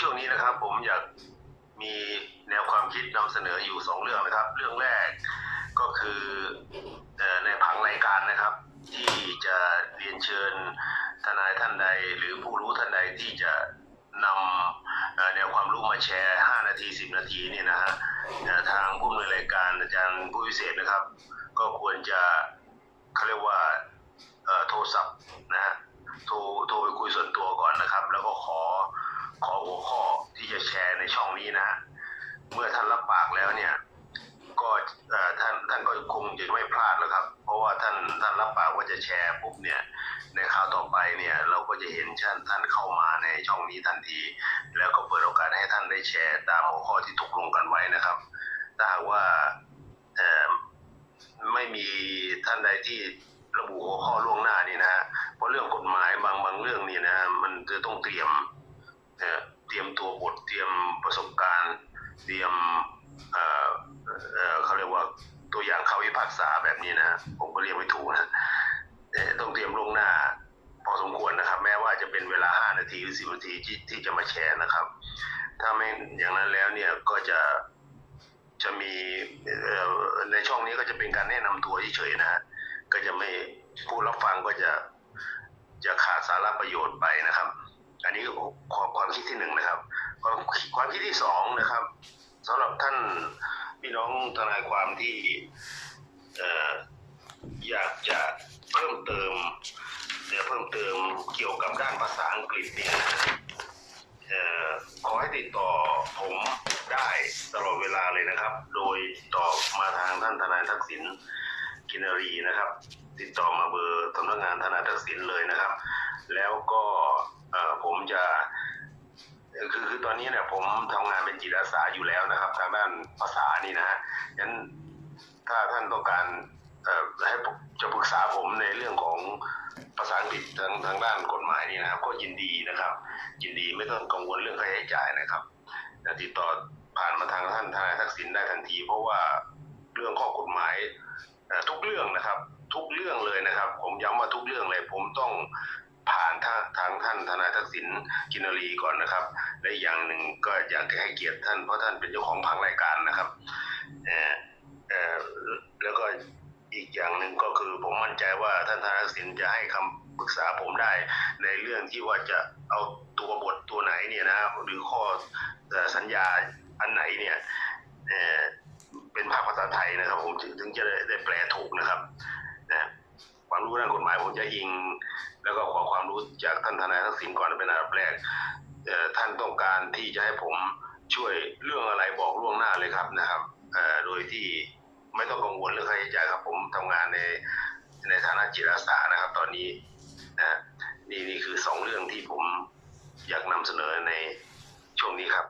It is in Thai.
ช่วงนี้นะครับ ผมอยากมีแนวความคิดนำเสนออยู่สองเรื่องนะครับ เรื่องแรกก็คือในผังรายการนะครับ ที่จะเรียนเชิญทนายท่านใด หรือผู้รู้ท่านใดที่จะนำแนวความรู้มาแชร์ 5 นาที 10 นาทีเนี่ยนะฮะทางผู้ดำเนินรายการอาจารย์ผู้พิเศษนะครับ ก็ควรจะ ว่าจะแชร์ปุ๊บเนี่ยในคราวต่อไปเนี่ยเราก็จะเห็นท่านท่านเข้ามาในช่องนี้ทันที แล้วก็เปิดโอกาสให้ท่านได้แชร์ตามหัวข้อที่ตกลงกันไว้นะครับ ถ้าหากว่าไม่มีท่านใดที่ระบุหัวข้อล่วงหน้านี่นะฮะเพราะเรื่องกฎหมายบางบางเรื่องนี่นะมันจะต้องเตรียมเอ่อเตรียมตัวบทเตรียมประสบการณ์ เตรียมเอ่อเขาเรียกว่าตัวอย่างเคำพิพากษาแบบนี้นะผมก็เรียกไม่ถูกนะ ต้องเตรียมล่วงหน้า พอสมควรนะครับ แม้ว่าจะเป็นเวลา5นาทีหรือ10นาทีที่ที่จะมาแชร์นะครับ ถ้าไม่อย่างนั้นแล้วเนี่ยก็จะจะมีในช่องนี้ก็จะเป็นการแนะนำตัวเฉยๆนะฮะก็จะไม่ผู้รับฟังก็จะจะขาดสาระประโยชน์ไปนะครับ อันนี้ความความคิดที่หนึ่งนะครับ ความความคิดที่สองนะครับสำหรับท่านพี่น้องทนายความที่อออยากจะเพิ่มเติมเนี่ยเพิ่มเติมเกี่ยวกับด้าน ภาษาอังกฤษเนี่ยเอ่อขอให้ติดต่อผมได้ตลอดเวลาเลยนะครับ โดยติดต่อมาทางท่านทนายทักษิณกินรีนะครับ ติดต่อมาเบอร์สำนักงานธนาทักษิณเลยนะครับ แล้วก็เอ่อผมจะคือคือตอนนี้เนี่ยผมทำงานเป็นจิตอาสาอยู่แล้วนะครับ ทางด้านภาษานี่นะฮะงั้นถ้าท่านต้องการ ให้จะปรึกษาผมในเรื่องของภาษาอังกฤษทางทางด้านกฎหมายนี่นะครับ ก็ยินดีนะครับ ยินดีไม่ต้องกังวลเรื่องค่าใช้จ่ายนะครับติดต่อผ่านมาทางท่านทนายทักษิณได้ทันที เพราะว่าเรื่องข้อกฎหมายทุกเรื่องนะครับ ทุกเรื่องเลยนะครับ ผมย้ำว่าทุกเรื่องเลย ผมต้องผ่านทางทางท่านทนายทักษิณกินรีก่อนนะครับและอย่างหนึ่งก็อยากให้เกียรติท่านเพราะท่านเป็นเจ้าของผังรายการนะครับเอ่อเอ่อแล้วก็อีกอย่างหนึ่งก็คือผมมั่นใจว่าท่านทนายทักษิณจะให้คำปรึกษาผมได้ ในเรื่องที่ว่าจะเอาตัวบทตัวไหนเนี่ยนะหรือข้อสัญญาอันไหนเนี่ยเเป็นภาคภาษาไทยนะครับ ผมถึงจะได้ไดแปลถูกนะครับนะความรู้ด้านกฎหมายผมจะอิง แล้วก็ขอความรู้จากท่านทนายทักษิณก่อนเป็นอันดับแรกท่านต้องการที่จะให้ผมช่วยเรื่องอะไรบอกล่วงหน้าเลยครับนะครับโดยที่ไม่ต้องกังวลเรื่องค่าใช้จ่ายครับผมทำงานใน ในฐานะจิตอาสานะครับ ตอนนี้นะนี่นี่คือสองเรื่องที่ผมอยากนำเสนอในช่วงนี้ครับ